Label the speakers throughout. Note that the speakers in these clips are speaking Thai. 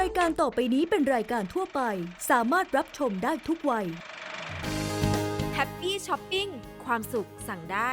Speaker 1: รายการต่อไปนี้เป็นรายการทั่วไป สามารถรับชมได้ทุกวัย
Speaker 2: แฮปปี้ช้อปปิ้ง ความสุขสั่งได้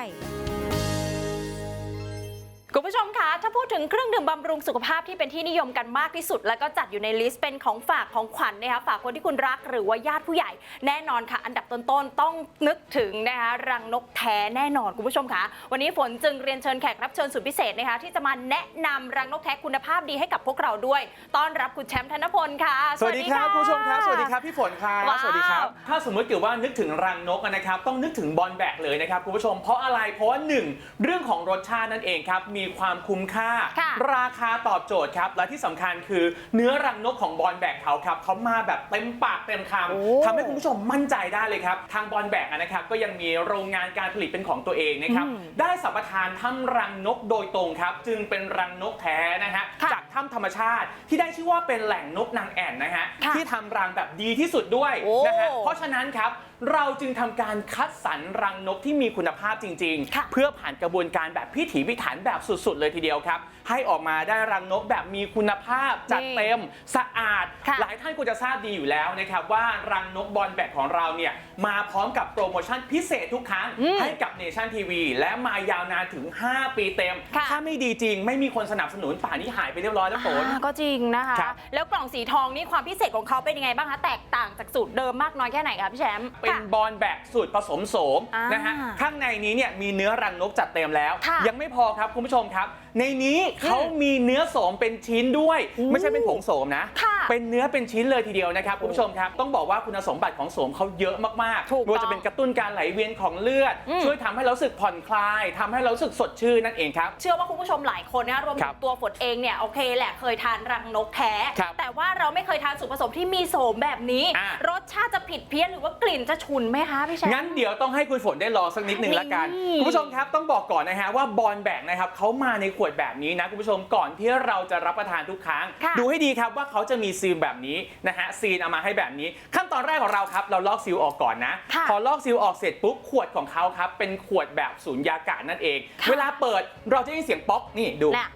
Speaker 3: คุณผู้ชมคะถ้าพูดถึงเครื่องดื่มบำรุงสุขภาพที่เป็นที่นิยมกันมากที่สุด แล้วก็จัดอยู่ในลิสต์เป็นของฝากของขวัญนะคะฝากคนที่คุณรักหรือว่าญาติผู้ใหญ่ แน่นอนค่ะ อันดับต้นๆต้องนึกถึงนะคะรังนกแท้แน่นอนคุณผู้ชมคะวันนี้ฝนจึงเรียนเชิญแขกรับเชิญสุดพิเศษนะคะที่จะมาแนะนำรังนกแท้คุณภาพดีให้กับพวกเราด้วย ต้อนรับคุณแชมป์ธนพลค่ะ
Speaker 4: สวัสดีครับคุณผู้ชมครับสวัสดีครับพี่ฝนครับ
Speaker 3: ว้าว
Speaker 4: สวัสดีครับ ถ้าสมมติเกิดว่านึกถึงรังนกนะครับ ต้องนึกถึงบอลแบกเลยนะครับคุณผู้ชมเพราะอะไรเพราะว่าหนึ่งเรื่องของรสชาตินั่นเองครับ มีความคุ้มค่า
Speaker 3: ค่ะ
Speaker 4: ราคาตอบโจทย์ครับ และที่สำคัญคือเนื้อรังนกของบอลแบกเขาครับเขามาแบบเต็มปากเต็มค
Speaker 3: โอ้ำ
Speaker 4: ทำให้คุณผู้ชมมั่นใจได้เลยครับ ทางบอลแบกนะครับก็ยังมีโรงงานการผลิตเป็นของตัวเองนะครับ
Speaker 3: อืม
Speaker 4: ได้สัมปทานถ้ำรังนกโดยตรงครับ จึงเป็นรังนกแท้นะฮะ
Speaker 3: ค่ะ
Speaker 4: จากถ้ำธรรมชาติที่ได้ชื่อว่าเป็นแหล่งนกนางแอ่นนะฮะ
Speaker 3: ค่ะ
Speaker 4: ที่ทำรังแบบดีที่สุดด้วย
Speaker 3: โอ้
Speaker 4: นะฮะเพราะฉะนั้นครับเราจึงทำการคัดสรรรังนกที่มีคุณภาพจริง
Speaker 3: ค่ะ
Speaker 4: ๆเพื่อผ่านกระบวนการแบบพิถีพิถันแบบสุดๆ เลยทีเดียวครับ ให้ออกมาได้รังนกแบบมีคุณภาพจัดเต็มสะอาด
Speaker 3: ค่ะ
Speaker 4: หลายท่านคงจะทราบดีอยู่แล้วนะครับว่ารังนกบอลแบกของเราเนี่ยมาพร้อมกับโปรโมชั่นพิเศษทุกครั้ง
Speaker 3: อืม
Speaker 4: ให้กับเนชั่นทีวีและมายาวนานถึง 5 ปีเต็ม
Speaker 3: ค่ะ
Speaker 4: ถ้าไม่ดีจริง ไม่มีคนสนับสนุนป่านนี้หายไปเรียบร้อยแล้วฝน
Speaker 3: อ่าก็จริงนะคะ
Speaker 4: ครับ
Speaker 3: แล้วกล่องสีทองนี่ความพิเศษของเขาเป็นยังไงบ้างคะ แตกต่างจากสูตรเดิมมากน้อยแค่ไหนคะพี่แชมป์
Speaker 4: เป็น
Speaker 3: ค่ะ
Speaker 4: บอลแบกสูตรผสมโสม
Speaker 3: อ่าน
Speaker 4: นะฮะข้างในนี้เนี่ยมีเนื้อรังนกจัดเต็มแล้ว
Speaker 3: ค่ะ
Speaker 4: ยังไม่พอครับคุณผู้ชมครับ ในนี้เขามีเนื้อโสมเป็นชิ้นด้วย
Speaker 3: อู้
Speaker 4: ไม่ใช่เป็นผงโสมนะ
Speaker 3: ค่ะ
Speaker 4: เป็นเนื้อเป็นชิ้นเลยทีเดียวนะครับคุณผู้ชมครับ ต้องบอกว่าคุณสมบัติของโสมเขาเยอะมาก
Speaker 3: ถูก
Speaker 4: ๆไม่ว่าจะเป็นกระตุ้นการไหลเวียนของเลือด
Speaker 3: อืม
Speaker 4: ช่วยทำให้เรารู้สึกผ่อนคลายทำให้เรารู้สึกสดชื่นนั่นเองครับ
Speaker 3: เชื่อว่าคุณผู้ชมหลายคนนะรวม
Speaker 4: ค
Speaker 3: ถึ
Speaker 4: รั
Speaker 3: ง
Speaker 4: บ
Speaker 3: ตัวฝนเองเนี่ยโอเคแหละเคยทานรังนกแท้
Speaker 4: ครับ
Speaker 3: แต่ว่าเราไม่เคยทานส่วนผสมที่มีโสมแบบนี้
Speaker 4: อะ
Speaker 3: รสชาติจะผิดเพี้ยนหรือว่ากลิ่นจะฉุนไหมคะพี่แชมป์
Speaker 4: งั้นเดี๋ยวต้องให้คุณฝนได้ลองสักนิดหนึ่งละกัน
Speaker 3: นี่
Speaker 4: คุณผู้ชมครับต้องบอกก่อนนะฮะว่าบอลแบกนะครับเขามาในขวดแบบนี้นะคุณผู้ชมก่อนที่เราจะรับประทานทุกครั้ง
Speaker 3: ค่ะ
Speaker 4: ดูให้ดีครับว่าเขาจะมีซีลแบบนี้นะฮะซีลเอามาให้แบบนี้ ขั้นตอนแรกของเราครับ เราลอกซีลออกก่อนนะ
Speaker 3: ค่ะ
Speaker 4: พอลอกซีลออกเสร็จปุ๊บขวดของเขาครับเป็นขวดแบบสูญญากาศนั่นเอง
Speaker 3: ค่ะ
Speaker 4: เวลาเปิดเราจะได้ยินเสียงป๊อกนี่ดู
Speaker 3: น่ะ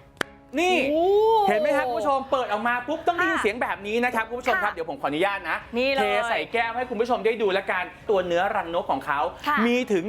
Speaker 4: นี่
Speaker 3: โอ้
Speaker 4: เห็นไหมครับคุณผู้ชมเปิดออกมาปุ๊บต้องได้ยิน
Speaker 3: ค่ะ
Speaker 4: เสียงแบบนี้นะครับคุณผู้ชมครับ
Speaker 3: ค่ะ
Speaker 4: เดี๋ยวผมขออนุญาตนะ
Speaker 3: นี่เลย
Speaker 4: เทใส่แก้วให้คุณผู้ชมได้ดูและกันตัวเนื้อรังนกของเขา
Speaker 3: ค่ะ
Speaker 4: มีถึง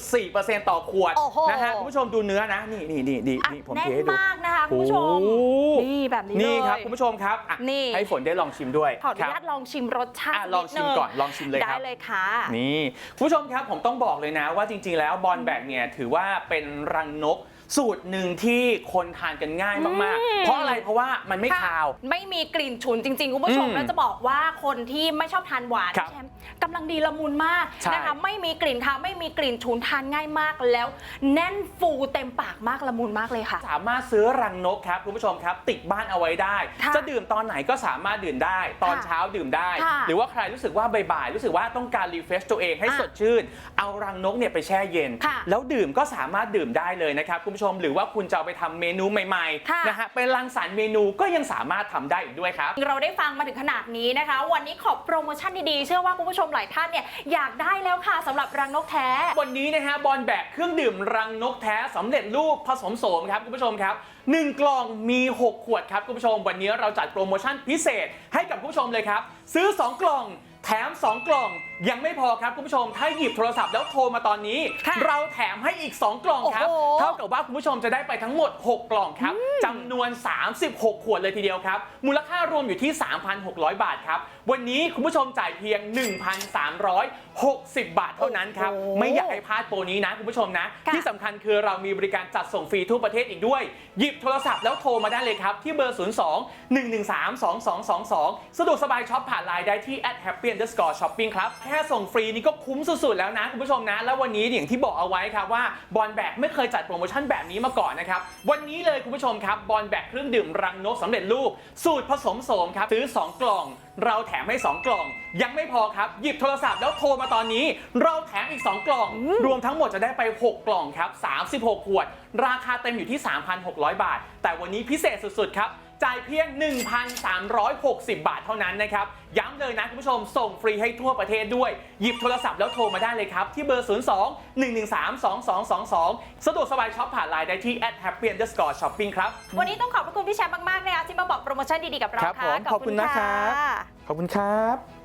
Speaker 4: 1.4%ต่อขวด
Speaker 3: โอ้โห
Speaker 4: นะฮะคุณผู้ชมดูเนื้อนะนี่นี่นี่นี่
Speaker 3: อะ
Speaker 4: นี่ผม
Speaker 3: แน่
Speaker 4: เท
Speaker 3: น
Speaker 4: ให้ดู
Speaker 3: มากนะคะคุณผู้ชม
Speaker 4: โอ้โห
Speaker 3: นี่แบบนี้เลย
Speaker 4: นี่ครับคุณผู้ชมครับอะ
Speaker 3: นี่
Speaker 4: ให้ฝนได้ลองชิมด้วย
Speaker 3: ขออนุ
Speaker 4: ครับ
Speaker 3: ญาตลองชิมรสชาติ
Speaker 4: อะ
Speaker 3: สัก
Speaker 4: ลองชิม
Speaker 3: ด
Speaker 4: ก่อนลองชิมเลย
Speaker 3: ได้
Speaker 4: ครับ
Speaker 3: เลยค่ะ
Speaker 4: นี่คุณผู้ชมครับผมต้องบอกเลยนะว่าจริง ๆ แล้วบอลแบกเนี่ยถือว่าเป็นรังนก สูตรหนึ่งที่คนทานกันง่ายมาก
Speaker 3: อืม
Speaker 4: ๆเพราะอะไรเพราะว่ามันไม่
Speaker 3: ค่ะ
Speaker 4: คาว
Speaker 3: ไม่มีกลิ่นฉุนจริง ๆ คุณผู้ชม
Speaker 4: อืม
Speaker 3: แล้วจะบอกว่าคนที่ไม่ชอบทานหวาน
Speaker 4: ครับ
Speaker 3: แชมป์กำลังดีละมุนมาก
Speaker 4: ใช่
Speaker 3: นะคะไม่มีกลิ่นคาวไม่มีกลิ่นฉุนทานง่ายมากแล้ว แน่นฟูเต็มปากมากละมุนมากเลยค่ะ
Speaker 4: สามารถซื้อรังนกครับคุณผู้ชมครับ ติดบ้านเอาไว้ได้
Speaker 3: ค่ะ
Speaker 4: จะดื่มตอนไหนก็สามารถดื่มได้ ตอน
Speaker 3: ค่ะ
Speaker 4: เช้าดื่มได้
Speaker 3: ค่ะ
Speaker 4: หรือว่าใครรู้สึกว่าบ่ายๆรู้สึกว่าต้องการรีเฟรชตัวเองให้
Speaker 3: อะ
Speaker 4: สดชื่น เอารังนกเนี่ยไปแช่เย็น
Speaker 3: ค่ะ
Speaker 4: แล้วดื่มก็สามารถดื่มได้เลยนะครับคุณผู้ชมหรือว่าคุณจะเอาไปทำเมนูใหม่
Speaker 3: ค่ะ
Speaker 4: ๆนะฮะเป็นรังสรรค์เมนูก็ยังสามารถทำได้อีกด้วยครับ
Speaker 3: เราได้ฟังมาถึงขนาดนี้นะคะ วันนี้ขอโปรโมชั่นดีๆ เชื่อว่าคุณผู้ชมหลายท่านเนี่ยอยากได้แล้วค่ะสำหรับรังนกแท้
Speaker 4: วันนี้นะฮะบอลแบกเครื่องดื่มรังนกแท้สำเร็จรูปผสมโสมครับคุณผู้ชมครับ1กล่องมี 6 ขวดครับคุณผู้ชม วันนี้เราจัดโปรโมชั่นพิเศษให้กับคุณผู้ชมเลยครับ ซื้อ 2 กล่อง แถม 2 กล่อง ยังไม่พอครับคุณผู้ชม ถ้าหยิบโทรศัพท์แล้วโทรมาตอนนี้
Speaker 3: ค่ะ
Speaker 4: เราแถมให้อีก 2 กล่องครับ
Speaker 3: โอ้โห
Speaker 4: เท่ากับว่าคุณผู้ชมจะได้ไปทั้งหมด 6 กล่องครับจำนวน 36 ขวดเลยทีเดียวครับ มูลค่ารวมอยู่ที่ 3,600 บาทครับ วันนี้คุณผู้ชมจ่ายเพียง 1,360 บาทเท่านั้นครับ
Speaker 3: โอ้โห
Speaker 4: ไม่อยากให้พลาดโปรนี้นะคุณผู้ชมนะ
Speaker 3: ค่ะ
Speaker 4: ที่สำคัญคือเรามีบริการจัดส่งฟรีทั่วประเทศอีกด้วย หยิบโทรศัพท์แล้วโทรมาได้เลยครับ ที่เบอร์ 02 113 2222 สะดวกสบายช็อปผ่านไลน์ได้ที่ at happy underscore shopping ครับแค่ส่งฟรีนี่ก็คุ้มสุดๆแล้วนะคุณผู้ชมนะ แล้ววันนี้อย่างที่บอกเอาไว้ครับว่าบอลแบกไม่เคยจัดโปรโมชั่นแบบนี้มาก่อนนะครับ วันนี้เลยคุณผู้ชมครับบอลแบกเครื่องดื่มรังนกสำเร็จรูป สูตรผสมโสมครับซื้อ 2 กล่อง เราแถมให้ 2 กล่อง ยังไม่พอครับ หยิบโทรศัพท์แล้วโทรมาตอนนี้ เราแถมอีก 2 กล่อง รวมทั้งหมดจะได้ไป 6 กล่องครับ36 ขวด ราคาเต็มอยู่ที่ 3,600 บาท แต่วันนี้พิเศษสุดๆครับ จ่ายเพียง 1,360 บาทเท่านั้นนะครับ ย้ำเลยนะคุณผู้ชม ส่งฟรีให้ทั่วประเทศด้วย หยิบโทรศัพท์แล้วโทรมาได้เลยครับ ที่เบอร์ 02 113 2222 สะดวกสบายช็อปผ่านไลน์ได้ที่ at happy underscore shopping ครับ
Speaker 3: วันนี้ต้องขอบพระคุณพี่แชมป์มาก ๆ นะคะที่มาบอกโปรโมชั่นดี ๆ กับเรา
Speaker 4: ครับ
Speaker 3: ค่ะ
Speaker 4: ผมขอบคุณนะครับ
Speaker 3: ค่ะ
Speaker 4: ขอบคุณครับ